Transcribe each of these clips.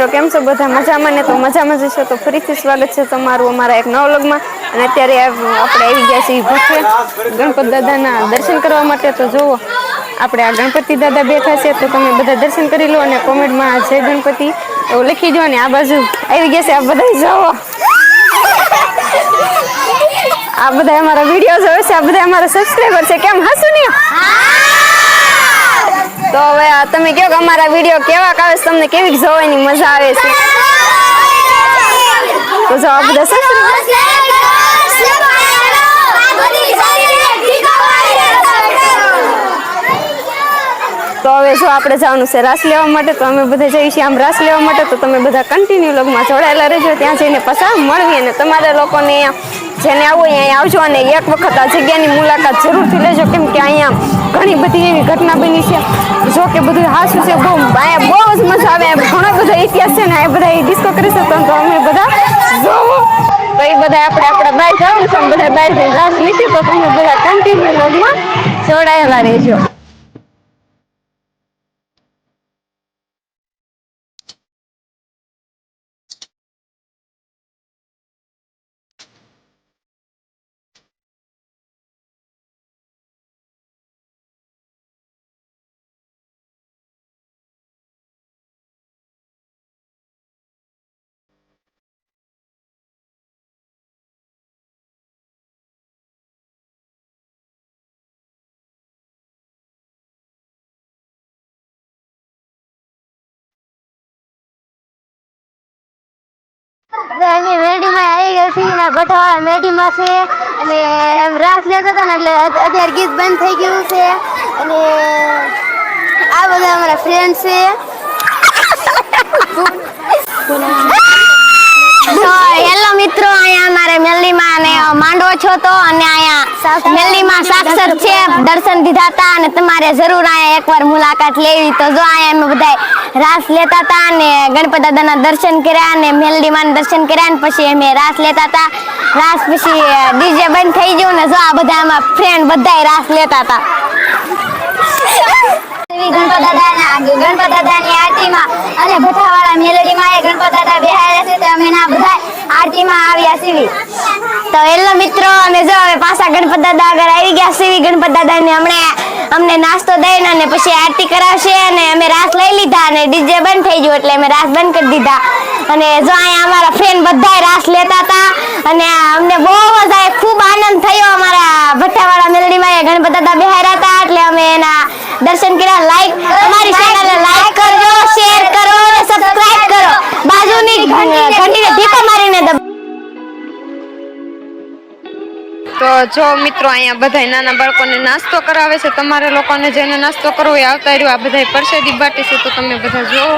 મિત્રો, કેમ છો? બધા મજામાં ને તો મજામાં જ છો તો ફરીથી સ્વાગત છે તમારું અમારા એક નવ વ્લોગમાં. અને અત્યારે આપણે આવી ગયા છીએ ભૂખે ગણપત દાદાના દર્શન કરવા માટે. તો જુઓ, આપણે આ ગણપતિ દાદા બેઠા છે, તો તમે બધા દર્શન કરી લો અને કોમેન્ટમાં જય ગણપતિ. એવું લખી દો ને, આ બાજુ આવી ગયા છે, આ બધા જુઓ. આ બધા અમારા વીડિયો જોવે છે, આ બધા અમારા સબસ્ક્રાઈબર છે. કેમ હસું નહીં તો હવે તમે કહો કે અમારા વીડિયો કેવા આવે છે, તમને કેવી જોવાની મજા આવે છે? તો જવાબ આ તો હવે જો આપણે જવાનું છે રાસ લેવા માટે, તો અમે બધા જઈએ છીએ આમ રાસ લેવા માટે. તો તમે બધા કન્ટિન્યુ લોગમાં જોડાયેલા રહેજો, ત્યાં જઈને પાછા મળવી અને તમારા લોકોને જેને આવો અહીંયા આવજો અને એક વખત આ જગ્યાની મુલાકાત જરૂરથી લેજો. કેમ કે અહીંયા ઘણી બધી એવી ઘટના બની છે. જો કે બધું હાસું છે. બહુ અહીંયા બહુ જ મજા આવે. ઘણો બધો ઇતિહાસ છે ને એ બધા ડિસ્કો કરી શકતો તો અમે બધા જોવો તો એ બધા આપણે આપણા બાય જવાનું છે. બધા બાય જઈને રાસ લીધી. તો તમે બધા કન્ટિન્યુ લોગમાં જોડાયેલા રહેજો. અમે મેડીમાં આવી ગયા છીએ ને ભઠાવાળા મેડીમાં છે અને એમ રાસ લેતા હતા ને એટલે અત્યારે ગીત બંધ થઈ ગયું છે અને આ બધા અમારા ફ્રેન્ડ છે. હેલો મિત્રો, અહીંયા અમારે મેલ્લીમાં અને માંડવો છો તો અને અહીંયા મેલ્લીમાં સાક્ષર છે. દર્શન દીધા હતા અને તમારે જરૂર અહીંયા એકવાર મુલાકાત લેવી. તો જો અહીંયા અમે બધા રાસ લેતા હતા અને ગણપત દાદાના દર્શન કર્યા અને મેલડીમાં દર્શન કર્યા અને પછી અમે રાસ લેતા હતા રાસ પછી ડીજે બંધ થઈ ગયું ને જો આ બધા આમાં ફ્રેન્ડ બધાય રાસ લેતા હતા ગણપત દાદા બધા આગળ આવી ગયા સીવી ગણપત દાદાને હમણે અમને નાસ્તો દઈને અને પછી આરતી કરાવશે અને અમે રાસ લઈ લીધા અને ડીજે બંધ થઈ ગયું એટલે અમે રાસ બંધ કરી દીધા. અને જો અહીંયા અમારા ફ્રેન્ડ બધાય રાસ લેતા હતા અને અમને બહુ જ ખૂબ આનંદ થયો. અમારા ભઠ્ઠાવાળા મેલડીમાં એ ગણપત દાદા બેહાર્યા હતા એટલે અમે એના દર્શન કર્યા લાઈક અમારી ચેનલને લાઈક કરજો શેર કરો અને સબસ્ક્રાઇબ કરો. બાજુની ઘંટીને ટીપા મારીને તો જો મિત્રો અહીંયા બધા નાના બાળકોને નાસ્તો કરાવે છે, તમારે લોકોને જેને નાસ્તો કરવો એ આવતા રહ્યો. આ બધા પરસેદી બાટી છે, તો તમે બધા જોવો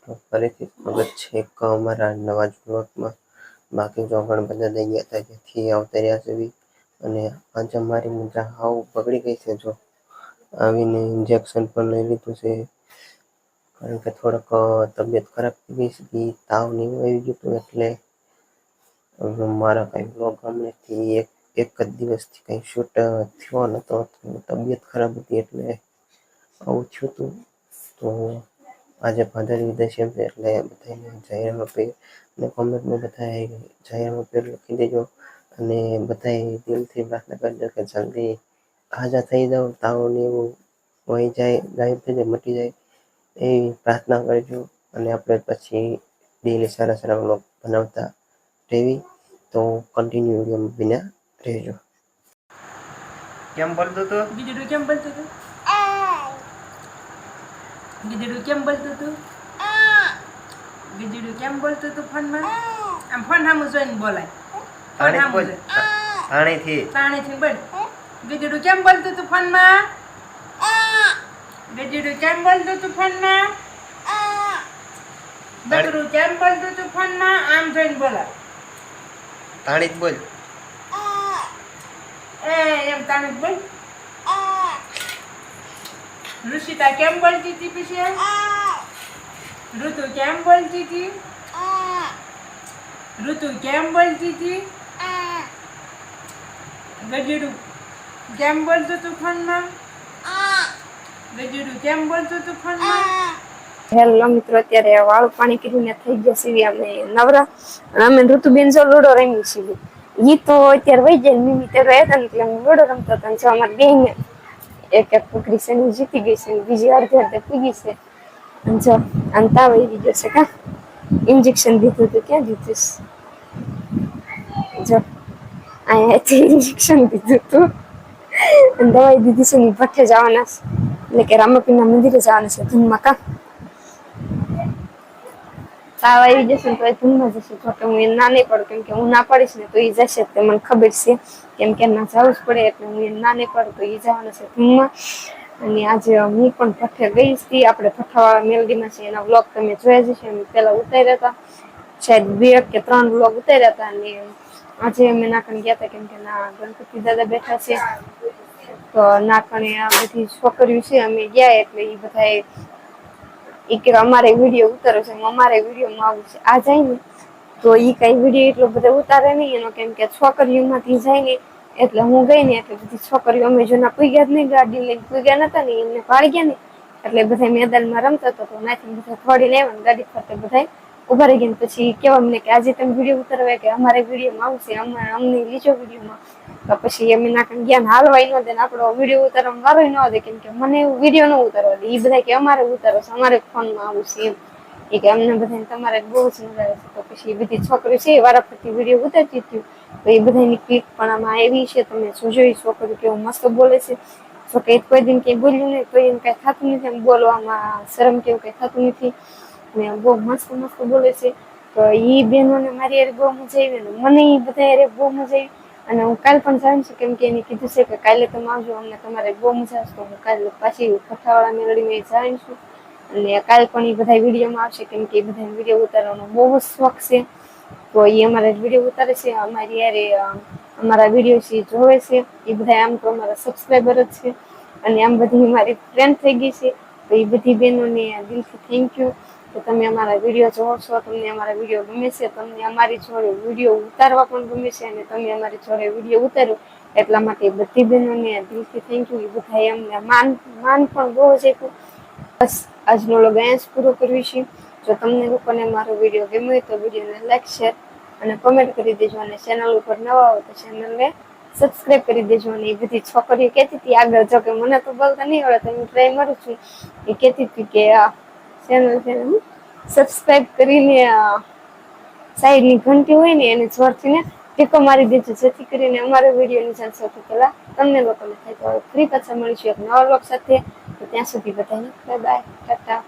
તો ફરીથી સ્વાગત છે એક અમારા નવા જ બાકી જો ઘણા બધા થઈ ગયા હતા જેથી આવતા રહ્યા બી. અને આજે મારી મજા હાવ બગડી ગઈ છે જો. આવીને ઇન્જેક્શન પણ લઈ લીધું છે. કારણ કે થોડોક તબિયત ખરાબ થઈ ગઈ છે. તાવ નહીં આવી ગયું હતું એટલે મારા કાંઈ બ્લોગ હમણાંથી એક એક જ દિવસથી કંઈ શૂટ થયો નહોતો તબિયત ખરાબ હતી એટલે આવું થયું હતું. તો આજે ભાદર વિદેશ એમ છે એટલે બધાને જાહેરમાં પેર અને કોમેન્ટમાં બધાએ જાહેરમાં પેર લખી દેજો. અને બધાએ દિલથી પ્રાર્થના કરજો કે જલ્દી હાજા થઈ જાઓ તાવ ને એવું વહી જાય ગાયબ થઈ જાય મટી જાય એવી પ્રાર્થના કરજો. અને આપણે પછી ડેલી સારા સારા વ્લોગ બનાવતા રહેવી તો કન્ટિન્યુ વિડીયોમાં બિના રહેજો. કેમ બોલતો તો બીજું કેમ બોલતો હતું? ગીજડું કેમ બોલતું હતું ગીધડું કેમ બોલતું હતું ફોનમાં? આમ ફોન સામું જોઈને બોલાય. ફોન સામું પાણીથી તાણીથી બોલ. ગીધડું કેમ બોલતું હતું ફોનમાં? ગીધડું કેમ બોલતું હતું ફોનમાં? બકરું કેમ બોલતું હતું ફોનમાં? આમ જોઈને બોલાય. તાણી જ બોલ. એ એમ તાણી બોલ. ઋષિતા કેમ બોલતી હતી પછી? ઋતુ કેમ બોલતી હતી? ઋતુ કેમ બોલતી હતી? ગજડું કેમ બોલતું હતું ફોનમાં? ગજડું કેમ બોલતું હતું ફોનમાં? હેલો મિત્રો, અત્યારે વાળું પાણી કરીને થઈ ગયા સીવી અમે નવરા. અમે ઋતુબેન જો લૂડો રમી છીએ ઈ તો અત્યારે વહી જાય મિમી ત્યારે હતા ને એટલે લૂડો રમતા હતા જો અમારી બેન એક એક પકડી છે ને જીતી ગઈ છે બીજી અડધે અડધે ગઈ છે. અને જો, આમ તાવ આવી ગયો છે કા? ઇન્જેક્શન દીધું તું ક્યાં દીધું જો અહીંયાથી ઇન્જેક્શન દીધું હતું. અને દવાઈ દીધી છે ને, ભઠ્ઠે જવાના છે. એટલે કે રામાપીના મંદિરે જવાના છે ધૂનમાં કા? તાવ આવી જશે તો એ ધૂનમાં જશે. જો કે હું ના નહીં પડું, કેમ કે હું ના પડીશ ને તો એ જશે તે, મને ખબર છે. કેમ કે ના જવું જ પડે, એટલે હું એ ના નહીં પડું, તો એ જવાનું છે ધૂનમાં અને આજે હું પણ ભઠ્ઠે ગઈ હતી, આપણે ભઠ્ઠાવાળા મેલડીમાં છે, એના વ્લોગ તમે જોયા જ છે પહેલા ઉતાર્યા હતા. શાયદ બે કે ત્રણ વ્લોગ ઉતાર્યા હતા, અને આજે અમે નાખણ ગયા હતા, કેમ કે ના, ગણપતિ દાદા બેઠા છે. તો નાખણે આ બધી છોકરીઓ છે, અમે ગયા એટલે એ બધાએ ઈ કે અમારે વીડિયો ઉતારો છે અમારે વિડીયોમાં આવું છે. આ જાય ને, તો એ કઈ વીડિયો એટલો બધો ઉતારે નહીં. એનો કેમ કે છોકરીઓમાંથી જાય ને, એટલે હું ગઈ ને, એટલે બધી છોકરીઓ અમે જૂના પૂગ્યા જ નહીં, ગાડી લઈને પૂગ્યા નતા ને, એમને પાડી ગયા ને, એટલે બધા મેદાનમાં રમતા હતા, તો નાથી બધા થોડીને આવ્યા ગાડી ફરતે બધા ઊભા રહી ગયા પછી કેવા મને કે આજે તમે વીડિયો ઉતારવા કે અમારે વિડીયોમાં આવશે અમારે અમને લીજો વિડીયોમાં તો પછી અમે ના ગયા જ્ઞાન હાલવાય ન દે ને આપણો વીડિયો ઉતારવામાં વારો ન દે, કેમ કે મને વીડિયો ન ઉતારવા દે. એ બધા કે અમારે ઉતારો છે, અમારે ફોનમાં આવશે એમ. એ કે અમને બધાને તમારે બહુ જ મજા આવે છે. તો પછી એ બધી છોકરીઓ છે વારાફરતી વીડિયો ઉતારતી હતી. તો એ બધાની ક્લિક પણ આમાં એવી છે. તમે જોજો એ છોકરી કેવું મસ્ત બોલે છે. જો કે કોઈ દિન કંઈ બોલ્યું નહીં કોઈ એમ કાંઈ થતું નથી. એમ બોલવામાં શરમ કેવું કંઈ થતું નથી. ને બહુ મસ્ત મસ્ત બોલે છે. તો એ બહેનોને મારી યાર બહુ મજા આવી ને મને એ બધા યાર બહુ મજા આવી. અને હું કાલ પણ જાઉં છું કેમ કે એને કીધું છે કે કાલે તમે આવજો, અમને તમારે બહુ મજા આવશે. તો હું કાલે પાછી કથાવાળા મેળવીને જાઉં છું. અને કાલ પણ એ બધા વિડીયોમાં આવશે કેમ કે એ બધા વીડિયો ઉતારવાનો બહુ જ શોખ છે. તો એ અમારા વીડિયો ઉતારે છે. અમારી યારે અમારા વીડિયો છે જોવે છે એ બધા આમ તો અમારા સબસ્ક્રાઈબર જ છે. અને આમ બધી મારી ફ્રેન્ડ થઈ ગઈ છે. તો એ બધી બહેનોને દિલથી થેન્ક યુ કે તમે અમારા વીડિયો જોવો છો, તમને અમારા વીડિયો ગમે છે, તમને અમારી જોડે વીડિયો ઉતારવા પણ ગમે છે અને તમે અમારી જોડે વીડિયો ઉતાર્યો, એટલા માટે બધી બહેનોને દિલથી થેન્ક યુ એ બધા અમને માન માન પણ બહુ જ આપ્યું. બસ, આજનો લોગ અહીંયા જ પૂરો કરવી છે જો તમને લોકોને મારો વીડિયો ગમ્યો હોય તો વિડીયોને લાઈક શેર અને કોમેન્ટ કરી દેજો અને ચેનલ ઉપર નવા હોય તો ચેનલને સબસ્ક્રાઈબ કરી દેજો અને એ બધી છોકરીઓ કહેતી હતી, આગળ જો કે મને તો બોલતા નહીં આવડે, તો હું ટ્રાય મારું છું. એ કહેતી હતી કે ચેનલ છે સબસ્ક્રાઇબ કરીને સાઈડની ઘંટી હોય ને એને જોરથી ને, ટેકો મારી દેજો, જેથી કરીને અમારો વિડીયોની જાણ સૌથી પહેલાં તમને લોકોને થાય તો ફ્રી પાછા મળીશું એક નવા બ્લોગ સાથે. ત્યાં સુધી બધાને બાય બાય ટાટા.